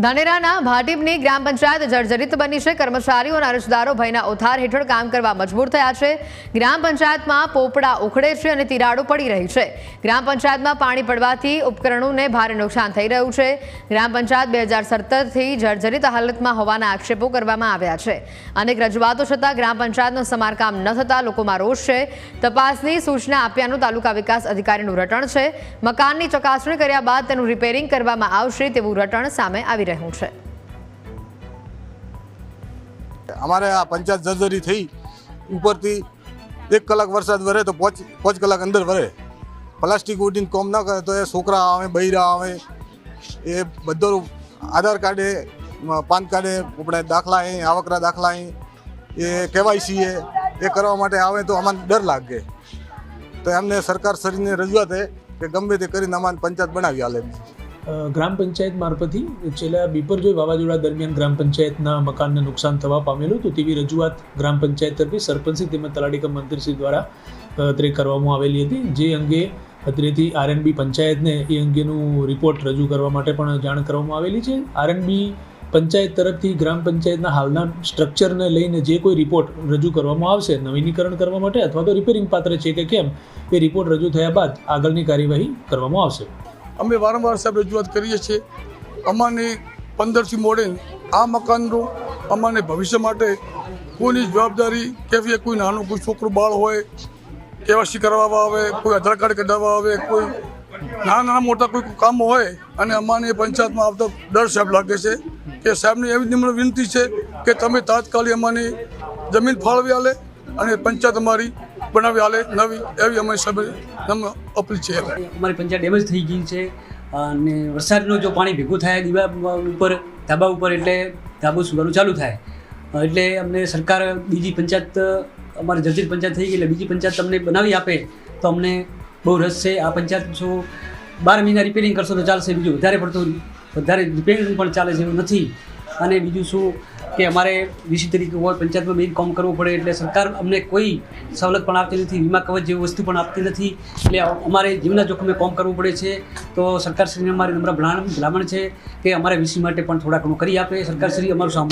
ધાનેરાના ભાટીપની ગ્રામ પંચાયત જર્જરિત બની છે. કર્મચારીઓ અને અરજદારો ભયના ઉથાર હેઠળ કામ કરવા મજબૂર થયા છે. ગ્રામ પંચાયતમાં પોપડા ઉખડે છે અને તિરાડો પડી રહી છે. ગ્રામ પંચાયતમાં પાણી પડવાથી ઉપકરણોને ભારે નુકસાન થઈ રહ્યું છે. ગ્રામ પંચાયત બે હજાર સત્તરથી જર્જરિત હાલતમાં હોવાના આક્ષેપો કરવામાં આવ્યા છે. અનેક રજૂઆતો છતાં ગ્રામ પંચાયતનું સમારકામ ન થતાં લોકોમાં રોષ છે. તપાસની સૂચના આપ્યાનું તાલુકા વિકાસ અધિકારીનું રટણ છે. મકાનની ચકાસણી કર્યા બાદ તેનું રિપેરિંગ કરવામાં આવશે તેવું રટણ સામે આવી રહ્યું છે. અમારે આ પંચાયત જર્જરી થઈ. ઉપરથી એક કલાક વરસાદ વરે તો પાંચ પાંચ કલાક અંદર વરે. પ્લાસ્ટિક ઉડીને કોમ ના કરે તો એ છોકરા આવે, બૈરા આવે. એ બધો આધાર કાર્ડે, પાન કાર્ડે આપણે દાખલા અહીં, આવકરા દાખલા અહીં, એ કેવાયસી એ એ કરવા માટે આવે તો અમને ડર લાગે. તો એમને સરકાર શરીરને રજૂઆત કે ગમે તે કરીને અમારે પંચાયત બનાવી આલે. ગ્રામ પંચાયત મારફતથી છેલ્લા બિપરજોય વાવાઝોડા દરમિયાન ગ્રામ પંચાયતના મકાનને નુકસાન થવા પામેલું હતું તેવી રજૂઆત ગ્રામ પંચાયત તરફે સરપંચશ્રી તેમજ તલાટીકમ મંત્રીશ્રી દ્વારા અત્રે કરવામાં આવેલી હતી. જે અંગે અત્રેથી આરએનબી પંચાયતને એ અંગેનું રિપોર્ટ રજૂ કરવા માટે પણ જાણ કરવામાં આવેલી છે. આરએનબી પંચાયત તરફથી ગ્રામ પંચાયતના હાલના સ્ટ્રક્ચરને લઈને જે કોઈ રિપોર્ટ રજૂ કરવામાં આવશે, નવીનીકરણ કરવા માટે અથવા તો રિપેરિંગ પાત્ર છે કે કેમ, એ રિપોર્ટ રજૂ થયા બાદ આગળની કાર્યવાહી કરવામાં આવશે. અમે વારંવાર સાહેબ રજૂઆત કરીએ છીએ, અમાને પંદરથી મોડે આ મકાનનું અમાને ભવિષ્ય માટે કોઈની જવાબદારી કેવી કોઈ નાનું કોઈ છોકરું બાળ હોય કેવાસી કરાવવા આવે, કોઈ આધાર કાર્ડ કઢાવવા આવે, કોઈ નાના નાના મોટા કોઈ કામ હોય અને અમાને પંચાયતમાં આવતા ડર સાહેબ લાગે છે કે સાહેબની એવી નિમ્ન વિનંતી છે કે તમે તાત્કાલિક અમારી જમીન ફાળવી આલે અને પંચાયત અમારી બનાવી આલે નવી, એવી અમે સાહેબ અમે અપીલ છે અમારી પંચાયત ડેમેજ થઈ ગઈ છે અને વરસાદનું જો પાણી ભેગું થાય દીવા ઉપર, ધાબા ઉપર એટલે ધાબો સુધારવું ચાલુ થાય. એટલે અમને સરકાર બીજી પંચાયત, અમારી જર્જરિત પંચાયત થઈ ગઈ એટલે બીજી પંચાયત તમને બનાવી આપે તો અમને બહુ રસ છે. આ પંચાયત જો બાર મહિના રિપેરિંગ કરશો તો ચાલશે, બીજું વધારે પડતું વધારે રિપેરિંગ પણ ચાલે છે એવું નથી. અને બીજું શું કે અમારે વીસી તરીકે હોય, પંચાયતમાં મેઇન કામ કરવું પડે એટલે સરકાર અમને કોઈ સવલત પણ આપતી નથી, વીમા કવચ જેવી વસ્તુ પણ આપતી નથી. એટલે અમારે જીવના જોખમે કામ કરવું પડે છે, તો સરકારશ્રીને અમારી નમ્ર ભલામણ છે કે અમારે વીસી માટે પણ થોડા ઘણું કરી આપે. સરકારશ્રી અમારું સાંભળે